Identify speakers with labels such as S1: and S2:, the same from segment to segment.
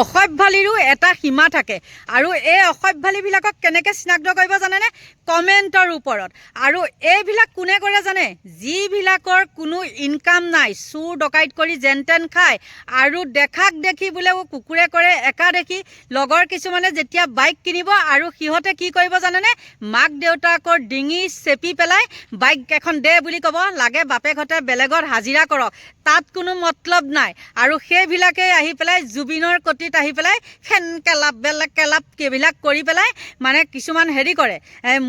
S1: অসভ্যালিৰো এটা সীমা থাকে। আৰু এই অসভ্যালিবিলাকক কেনেকৈ চিনাক্ত কৰিব জানেনে? কমেণ্টৰ ওপৰত। আৰু এইবিলাক কোনে কৰে জানে? যিবিলাকৰ কোনো ইনকাম নাই চুৰ ডকাইত কৰি যেন তেন খায় আৰু দেখাক দেখি বোলে কুকুৰে কৰে একা দেখি লগৰ কিছুমানে যেতিয়া বাইক কিনিব আৰু সিহঁতে কি কৰিব জানেনে? মাক দেউতাকৰ ডিঙি চেপি পেলাই বাইক এখন দে বুলি ক'ব লাগে বাপেকহঁতে বেলেগত হাজিৰা কৰক। তাত কোনো মতলব নাই। আৰু সেইবিলাকে আহি পেলাই জুবিনৰ কটিত আহি পেলাই ফেন কেলাপ, বেলেগ কেলাপ এইবিলাক কৰি পেলাই মানে কিছুমান হেৰি কৰে।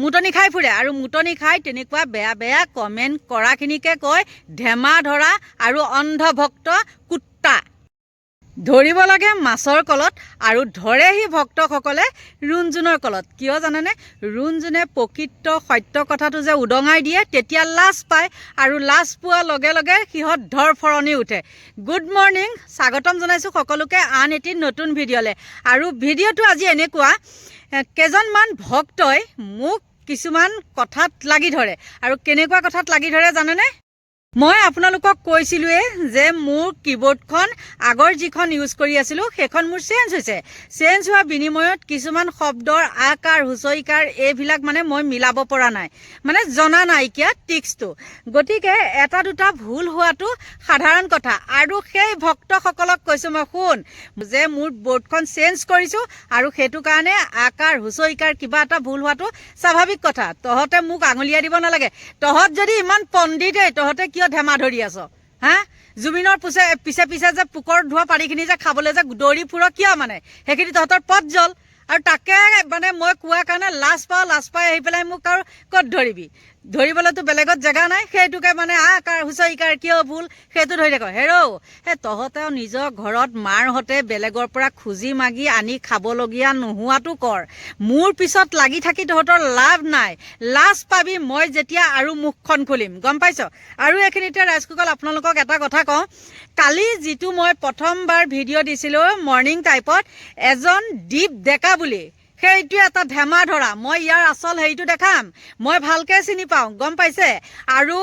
S1: মুটনি খাই ফুৰে আৰু মুতনি খাই তেনেকুৱা বেয়া বেয়া কমেণ্ট কৰাখিনিকে কয় ধেমা ধৰা আৰু অন্ধভক্ত কুত্তা। ধৰিব লাগে মাছৰ কলত আৰু ধৰেহি ভক্তসকলে ৰুণজুনৰ কলত। কিয় জানেনে? ৰুণজুনে প্ৰকৃত সত্য কথাটো যে উদঙাই দিয়ে তেতিয়া লাজ পায় আৰু লাজ পোৱাৰ লগে লগে সিহঁত ধৰফৰণি উঠে। গুড মৰ্ণিং স্বাগতম জনাইছোঁ সকলোকে আন এটি নতুন ভিডিঅ'লৈ। আৰু ভিডিঅ'টো আজি এনেকুৱা কেইজনমান ভক্তই মোক কিছুমান কথাত লাগি ধৰে। আৰু কেনেকুৱা কথাত লাগি ধৰে জানেনে? মই আপোনালোকক কৈছিলোঁৱেই যে মোৰ কীবৰ্ডখন আগৰ যিখন ইউজ কৰি আছিলোঁ সেইখন মোৰ চেঞ্জ হৈছে। চেঞ্জ হোৱা বিনিময়ত কিছুমান শব্দৰ আকাৰ হুঁচৰিকাৰ এইবিলাক মানে মই মিলাব পৰা নাই। মানে জনা নাইকিয়া টিক্সটো। গতিকে এটা দুটা ভুল হোৱাটো সাধাৰণ কথা। আৰু সেই ভক্তসকলক কৈছোঁ মই শুন যে মোৰ বৰ্ডখন চেঞ্জ কৰিছোঁ আৰু সেইটো কাৰণে আকাৰ হুঁচৰিকাৰ কিবা এটা ভুল হোৱাটো স্বাভাৱিক কথা। তহঁতে মোক আঙুলিয়াই দিব নালাগে। তহঁত যদি ইমান পণ্ডিতেই তহঁতে কিয় ধেমা ধৰি আছ? হা? জুবিনৰ পিছে পিছে পিছে যে পোকৰ ধোৱা পানীখিনি যে খাবলৈ যে দৌৰি ফুৰ, কিয় মানে? সেইখিনি তহঁতৰ পথ জল। আৰু তাকে মানে মই কোৱাৰ কাৰণে লাজ পাওঁ, লাজ পাই আহি পেলাই মোক আৰু ক'ত ধৰিবি? ধৰিবলৈতো বেলেগত জেগা নাই সেইটোকে মানে আ কাৰ হুঁচৰিকাৰ কিয় ভুল? সেইটো ধৰি থাক। হেৰৌ সেই তহঁতেও নিজৰ ঘৰত মাৰহঁতে বেলেগৰ পৰা খুজি মাগি আনি খাবলগীয়া নোহোৱাটো কৰ। মোৰ পিছত লাগি থাকি তহঁতৰ লাভ নাই। লাজ পাবি মই যেতিয়া আৰু মুখখন খুলিম। গম পাইছ? আৰু এইখিনিতে ৰাইজসকল আপোনালোকক এটা কথা কওঁ। কালি যিটো মই প্ৰথমবাৰ ভিডিঅ' দিছিলোঁ মৰ্ণিং টাইপত এজন দীপ ডেকা বুলি। সেইটো এটা ধেমা ধৰা। মই ইয়াৰ আচল হেৰিটো দেখাম। মই ভালকৈ চিনি পাওঁ, গম পাইছে? আৰু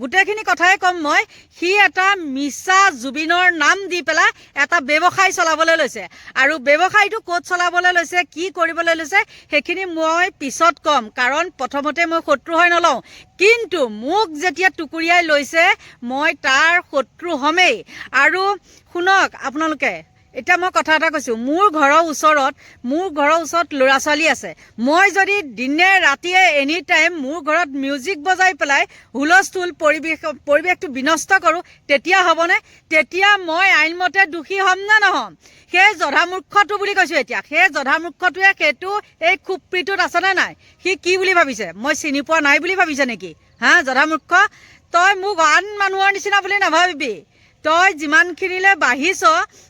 S1: গোটেইখিনি কথাই ক'ম মই, সি এটা মিছা জুবিনৰ নাম দি পেলাই এটা ব্যৱসায় চলাবলৈ লৈছে। আৰু ব্যৱসায়টো ক'ত চলাবলৈ লৈছে, কি কৰিবলৈ লৈছে, সেইখিনি মই পিছত ক'ম। কাৰণ প্ৰথমতে মই শত্ৰু হৈ নলওঁ। কিন্তু মোক যেতিয়া টুকুৰিয়াই লৈছে, মই তাৰ শত্ৰু হ'মেই। আৰু শুনক আপোনালোকে। এতিয়া মই কথা এটা কৈছোঁ, মোৰ ঘৰৰ ওচৰত, মোৰ ঘৰৰ ওচৰত ল'ৰা ছোৱালী আছে। মই যদি দিনে ৰাতিয়ে এনি টাইম মোৰ ঘৰত মিউজিক বজাই পেলাই হুলস্থুল পৰিৱেশ, পৰিৱেশটো বিনষ্ট কৰোঁ, তেতিয়া হ'বনে? তেতিয়া মই আইনমতে দোষী হ'ম নে নহ'ম? সেই জধামূৰ্খটো বুলি কৈছোঁ এতিয়া। সেই জধামূৰ্খটোৱে সেইটো এই খুপ্ৰীটোত আছেনে নাই? সি কি বুলি ভাবিছে? মই চিনি পোৱা নাই বুলি ভাবিছে নেকি? হা জধামূৰ্খ তই মোক আন মানুহৰ নিচিনা বুলি নাভাবিবি। তই যিমানখিনিলৈ বাঢ়িছ,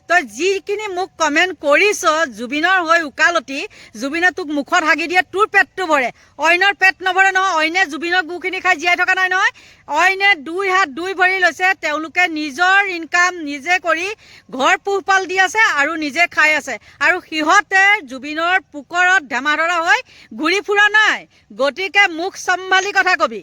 S1: তই যিখিনি মোক কমেণ্ট কৰিছ, জুবিনৰ হৈ ওকালতি জুবিনে তোক মুখত হাগি দিয়ে, তোৰ পেটটো ভৰে। অইনৰ পেট নভৰে নহয়, অইনে জুবিনৰ গুখিনি খাই জীয়াই থকা নাই নহয়। অইনে দুই হাত দুই ভৰি লৈছে, তেওঁলোকে নিজৰ ইনকাম নিজে কৰি ঘৰ পোহপাল দি আছে আৰু নিজে খাই আছে। আৰু সিহঁতে জুবিনৰ পোকৰত ধেমাধৰা হৈ ঘূৰি ফুৰা নাই। গতিকে মুখ চম্ভালি কথা কবি।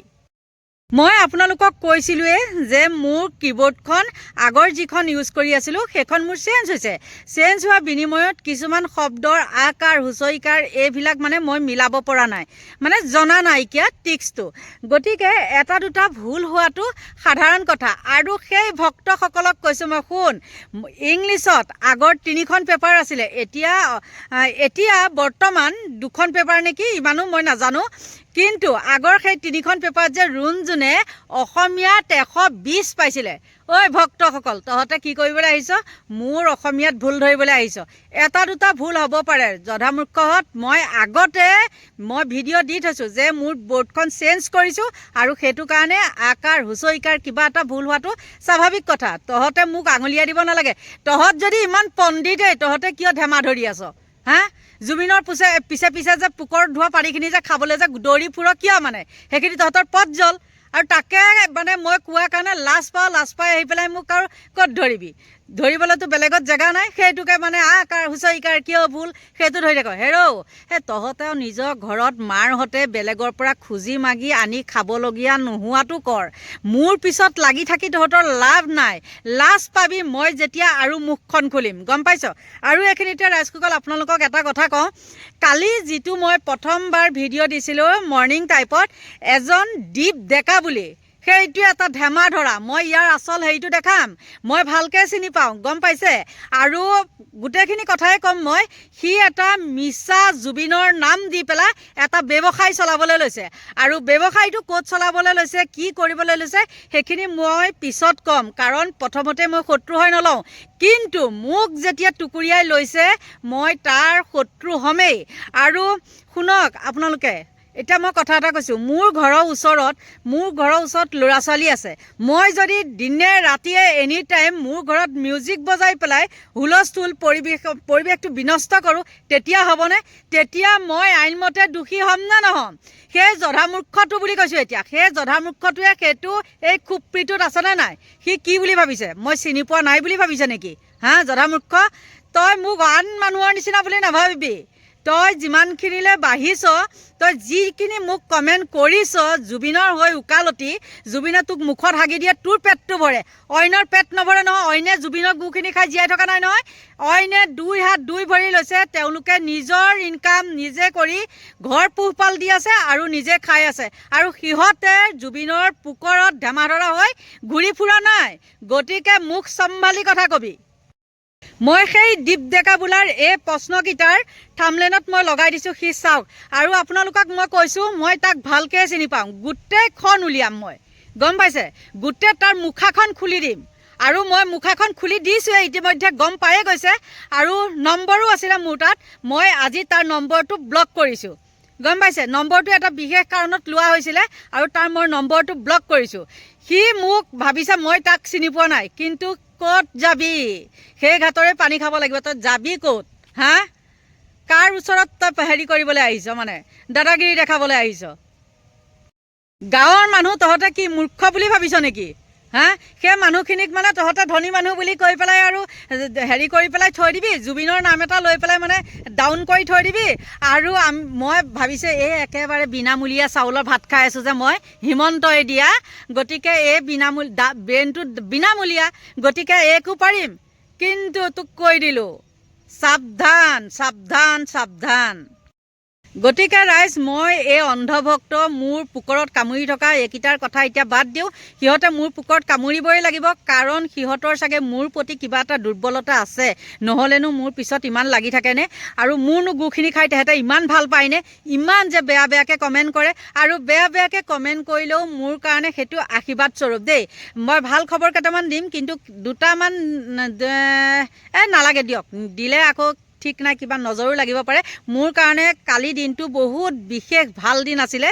S1: মই আপোনালোকক কৈছিলোঁৱেই যে মোৰ কীবৰ্ডখন আগৰ যিখন ইউজ কৰি আছিলোঁ সেইখন মোৰ চেঞ্জ হৈছে। চেঞ্জ হোৱা বিনিময়ত কিছুমান শব্দৰ আকাৰ হুঁচৰিকাৰ এইবিলাক মানে মই মিলাব পৰা নাই। মানে জনা নাইকিয়া টিক্সটো। গতিকে এটা দুটা ভুল হোৱাটো সাধাৰণ কথা। আৰু সেই ভক্তসকলক কৈছোঁ মই শুন ইংলিছত আগৰ তিনিখন পেপাৰ আছিলে এতিয়া এতিয়া বৰ্তমান দুখন পেপাৰ নেকি ইমানো মই নাজানো। কিন্তু আগৰ সেই তিনিখন পেপাৰত যে ৰুণজুনে অসমীয়াত এশ বিছ পাইছিলে। ঐ ভক্তসকল, তহঁতে কি কৰিবলৈ আহিছ? মোৰ অসমীয়াত ভুল ধৰিবলৈ আহিছ। এটা দুটা ভুল হ'ব পাৰে। জধামূৰ্খহঁত মই আগতে মই ভিডিঅ' দি থৈছোঁ যে মোৰ বৰ্ডখন চেঞ্জ কৰিছোঁ আৰু সেইটো কাৰণে আকাৰ, হুঁচৰিকাৰ কিবা এটা ভুল হোৱাটো স্বাভাৱিক কথা। তহঁতে মোক আঙুলিয়াই দিব নালাগে। তহঁত যদি ইমান পণ্ডিতেই, তহঁতে কিয় ধেমা ধৰি আছ? হা? জুবিনৰ পিছে পিছে পিছে যে পোকৰ ধোৱা পানীখিনি যে খাবলৈ যে দৌৰি ফুৰ কিয় মানে? সেইখিনি তহঁতৰ পথ জল। আৰু তাকে মানে মই কোৱাৰ কাৰণে লাজ পাওঁ, লাজ পাই আহি পেলাই মোক আৰু ক'ত ধৰিবি? ধৰিবলৈতো বেলেগত জেগা নাই সেইটোকে মানে আ কাৰ হুঁচৰি কাৰ কিয় ভুল সেইটো ধৰি থাকো হেৰৌ সেই তহঁতেও নিজৰ ঘৰত মাৰহঁতে বেলেগৰ পৰা খুজি মাগি আনি খাবলগীয়া নোহোৱাটো কৰ। মোৰ পিছত লাগি থাকি তহঁতৰ লাভ নাই। লাজ পাবি মই যেতিয়া আৰু মুখখন খুলিম। গম পাইছ? আৰু এইখিনিতে ৰাইজসকল আপোনালোকক এটা কথা কওঁ। কালি যিটো মই প্ৰথমবাৰ ভিডিঅ' দিছিলোঁ মৰ্ণিং টাইপত এজন দীপ ডেকা বুলি। সেইটো এটা ধেমা ধৰা। মই ইয়াৰ আচল হেৰিটো দেখাম। মই ভালকৈ চিনি পাওঁ, গম পাইছে? আৰু গোটেইখিনি কথাই ক'ম মই, সি এটা মিছা জুবিনৰ নাম দি পেলাই এটা ব্যৱসায় চলাবলৈ লৈছে। আৰু ব্যৱসায়টো ক'ত চলাবলৈ লৈছে, কি কৰিবলৈ লৈছে, সেইখিনি মই পিছত ক'ম। কাৰণ প্ৰথমতে মই শত্ৰু হৈ নলওঁ। কিন্তু মোক যেতিয়া টুকুৰিয়াই লৈছে, মই তাৰ শত্ৰু হ'মেই। আৰু শুনক আপোনালোকে। এতিয়া মই কথা এটা কৈছোঁ, মোৰ ঘৰৰ ওচৰত, মোৰ ঘৰৰ ওচৰত ল'ৰা ছোৱালী আছে। মই যদি দিনে ৰাতিয়ে এনি টাইম মোৰ ঘৰত মিউজিক বজাই পেলাই হুলস্থুল পৰিৱেশ, পৰিৱেশটো বিনষ্ট কৰোঁ, তেতিয়া হ'বনে? তেতিয়া মই আইনমতে দোষী হ'ম নে নহ'ম? সেই জধামূৰ্খটো বুলি কৈছোঁ এতিয়া। সেই জধামূৰ্খটোৱে সেইটো এই খুপ্ৰীটোত আছেনে নাই? সি কি বুলি ভাবিছে? মই চিনি পোৱা নাই বুলি ভাবিছে নেকি? হা, জধামূৰ্খ? তই মোক আন মানুহৰ নিচিনা বুলি নাভাবিবি। তই যিমানখিনিলৈ বাঢ়িছ তই যিখিনি মোক কমেণ্ট কৰিছ জুবিনৰ হৈ উকালতি জুবিনে তোক মুখত হাগি দিয়ে তোৰ পেটটো ভৰে। অইনৰ পেট নভৰে নহয় অইনে জুবিনৰ গুখিনি খাই জীয়াই থকা নাই নহয়। অইনে দুই হাত দুই ভৰি লৈছে তেওঁলোকে নিজৰ ইনকাম নিজে কৰি ঘৰ পোহপাল দি আছে আৰু নিজে খাই আছে। আৰু সিহঁতে জুবিনৰ পোকৰত ধেমাধৰা হৈ ঘূৰি ফুৰা নাই। গতিকে মুখ চম্ভালি কথা কবি। মই সেই দীপ ডেকা বোলাৰ এই প্ৰশ্নকেইটাৰ থামলেনত মই লগাই দিছোঁ, সি চাওক। আৰু আপোনালোকক মই কৈছোঁ, মই তাক ভালকৈ চিনি পাওঁ। গোটেইখন উলিয়াম মই। গম পাইছে? গোটেই তাৰ মুখাখন খুলি দিম। আৰু মই মুখাখন খুলি দিছোঁৱে ইতিমধ্যে, গম পায়ে গৈছে। আৰু নম্বৰো আছিলে মোৰ তাত। মই আজি তাৰ নম্বৰটো ব্লক কৰিছোঁ। গম পাইছে? নম্বৰটো এটা বিশেষ কাৰণত লোৱা হৈছিলে আৰু তাৰ মই নম্বৰটো ব্লক কৰিছোঁ। সি মোক ভাবিছে, মই তাক চিনি পোৱা নাই। কিন্তু ক'ত যাবি? সেই ঘাটৰে পানী খাব লাগিব, তই যাবি ক'ত? হা? কাৰ ওচৰত তই হেৰি কৰিবলৈ আহিছ মানে? দাদাগিৰি দেখাবলৈ আহিছ? গাঁৱৰ মানুহ তহঁতে কি মূৰ্খ বুলি ভাবিছ নেকি? হা? সেই মানুহখিনিক মানে তহঁতে ধনী মানুহ বুলি কৈ পেলাই আৰু হেৰি কৰি পেলাই থৈ দিবি, জুবিনৰ নাম এটা লৈ পেলাই মানে ডাউন কৰি থৈ দিবি। আৰু মই ভাবিছোঁ, এই একেবাৰে বিনামূলীয়া চাউলৰ ভাত খাই আছোঁ যে মই, হিমন্তই দিয়া। গতিকে এই বিনামূল ব্ৰেইনটো বিনামূলীয়া, গতিকে একো পাৰিম। কিন্তু তোক কৈ দিলোঁ, সাৱধান সাৱধান সাৱধান। গতিকে ৰাইজ মই এই অন্ধভক্ত মোৰ পুকৰত কামুৰি থকা এইকেইটাৰ কথা এতিয়া বাদ দিওঁ। সিহঁতে মোৰ পুকৰত কামুৰিবই লাগিব কাৰণ সিহঁতৰ চাগে মোৰ প্ৰতি কিবা এটা দুৰ্বলতা আছে। নহ'লেনো মোৰ পিছত ইমান লাগি থাকেনে? আৰু মোৰনো গুখিনি খাই তেহেঁতে ইমান ভালো পায়নে? ইমান যে বেয়া বেয়াকৈ কমেণ্ট কৰে আৰু বেয়া বেয়াকৈ কমেণ্ট কৰিলেও মোৰ কাৰণে সেইটো আশীৰ্বাদ স্বৰূপ দেই। মই ভালো খবৰ কেইটামান দিম, কিন্তু দুটামান এ, নালাগে দিয়ক। দিলে আকৌ ঠিক নাই কিবা নজৰো লাগিব পাৰে। মোৰ কাৰণে কালি দিনটো বহুত বিশেষ ভাল দিন আছিলে।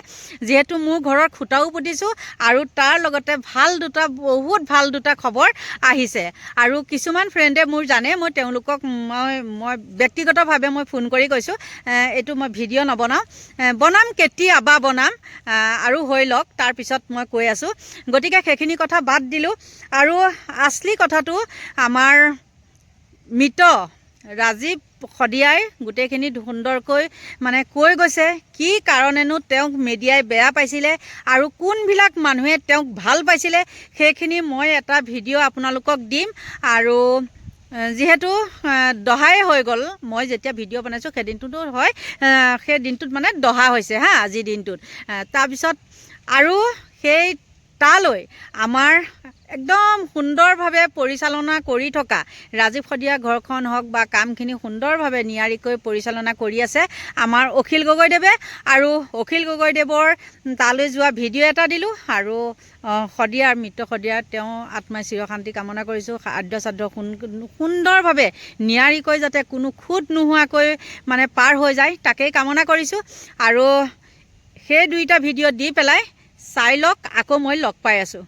S1: যিহেতু মোৰ ঘৰৰ খুটাও পুতিছোঁ আৰু তাৰ লগতে ভাল দুটা বহুত ভাল দুটা খবৰ আহিছে। আৰু কিছুমান ফ্ৰেণ্ডে মোৰ জানে মই তেওঁলোকক মই মই ব্যক্তিগতভাৱে মই ফোন কৰি কৈছোঁ এইটো মই ভিডিঅ' নবনাওঁ। বনাম কেতিয়াবা বনাম আৰু হৈ লওক তাৰপিছত মই কৈ আছোঁ। গতিকে সেইখিনি কথা বাদ দিলোঁ। আৰু আচলি কথাটো আমাৰ মৃত ৰাজীৱ শদিয়াই গোটেইখিনি সুন্দৰকৈ মানে কৈ গৈছে কি কাৰণেনো তেওঁক মিডিয়াই বেয়া পাইছিলে আৰু কোনবিলাক মানুহে তেওঁক ভাল পাইছিলে সেইখিনি মই এটা ভিডিঅ' আপোনালোকক দিম আৰু যিহেতু দহাই হৈ গ'ল মই যেতিয়া ভিডিঅ' বনাইছোঁ সেই দিনটোতো হয় সেই দিনটোত মানে দহা হৈছে হা আজিৰ দিনটোত। তাৰপিছত আৰু সেই তালৈ আমাৰ একদম সুন্দৰভাৱে পৰিচালনা কৰি থকা ৰাজীৱ শদিয়া ঘৰখন হওক বা কামখিনি সুন্দৰভাৱে নিয়াৰিকৈ পৰিচালনা কৰি আছে আমাৰ অখিল গগৈদেৱে। আৰু অখিল গগৈদেৱৰ তালৈ যোৱা ভিডিঅ' এটা দিলোঁ আৰু শদিয়াৰ মৃত শদিয়াৰ তেওঁ আত্মাই চিৰশান্তি কামনা কৰিছোঁ। আদ্য সুন- সুন্দৰভাৱে নিয়াৰিকৈ যাতে কোনো খুঁত নোহোৱাকৈ মানে পাৰ হৈ যায়, তাকেই কামনা কৰিছোঁ। আৰু সেই দুইটা ভিডিঅ' দি পেলাই চাই লওক আকৌ মই লগ পাই আছোঁ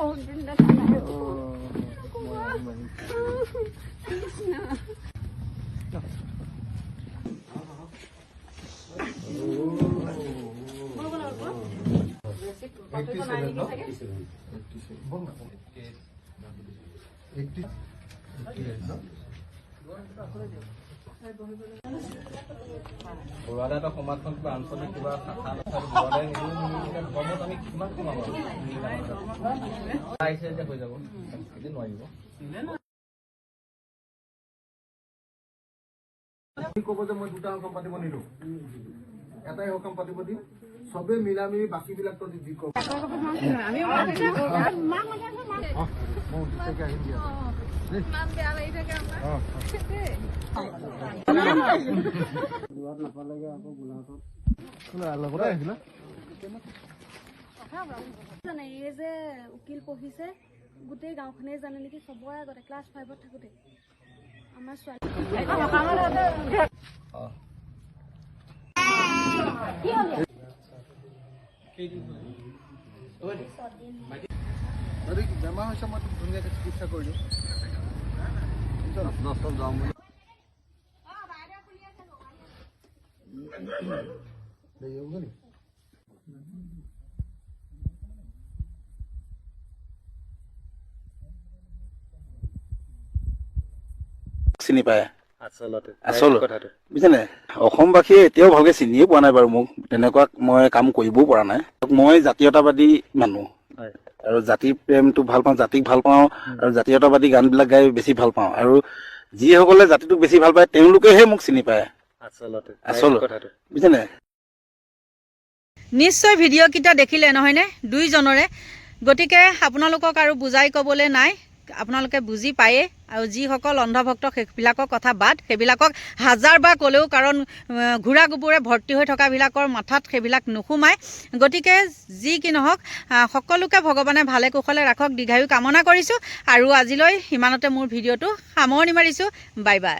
S2: Oh,
S3: বৰুৱাদাহঁতৰ সমাজখন কিবা আঞ্চলিক কিবা শাখা বৰুৱাদাই নিদিও আমি কিমান কমাব আহিছে যে হৈ যাব। এদিন নোৱাৰিব।
S4: ক'ব যে মই দুটা সকাম পাতিব নিদিওঁ। এটাই সকাম পাতিব দিম। চবেই মিলা মিলি দিয়া লগতে আহিলা
S5: জানে এই যে উকিল পঢ়িছে গোটেই গাঁওখনে জানে নেকি চবৰে আগতে ক্লাছ ফাইভত থাকোতে আমাৰ ছোৱালী
S4: ಬರೀ ಗಮಾಂಶ ಮತ್ತು ಭೂಮಿಯಾಗ ಚಿಕಿತ್ಸೆಗಳು ಹೋಗಿ
S6: नहीं पाया
S3: আচলতে
S6: আচল
S3: কথাটো
S6: বুজিছেনে? অসমবাসীয়ে এতিয়াও ভালকে চিনিয়ে পোৱা নাই বাৰু মোক। তেনেকুৱা মই কাম কৰিবও পৰা নাই। মই জাতীয়তাবাদী মানুহ। আৰু জাতি প্ৰেমটো ভাল পাওঁ জাতিক ভাল পাওঁ আৰু জাতীয়তাবাদী গানবিলাক গাই বেছি ভাল পাওঁ। আৰু যিসকলে জাতিটোক বেছি ভাল পায় তেওঁলোকেহে মোক চিনি পায়।
S3: আচলতে
S6: আচল
S3: কথাটো
S6: বুজিছেনে?
S1: নিশ্চয় ভিডিঅ'কেইটা দেখিলে নহয়নে? দুইজনৰে। গতিকে আপোনালোকক আৰু বুজাই ক'বলৈ নাই। আপোনালোকে বুজি পায়েই আৰু যিসকল অন্ধভক্ত সেইবিলাকৰ কথা বাদ সেইবিলাকক হাজাৰবাৰ ক'লেও কাৰণ ঘোঁৰা গোবৰে ভৰ্তি হৈ থকাবিলাকৰ মাথাত সেইবিলাক নোসোমায়। গতিকে যি কি নহওক সকলোকে ভগৱানে ভালে কুশলে ৰাখক দীৰ্ঘায়ু কামনা কৰিছোঁ আৰু আজিলৈ সিমানতে মোৰ ভিডিঅ'টো সামৰণি মাৰিছোঁ। Bye bye.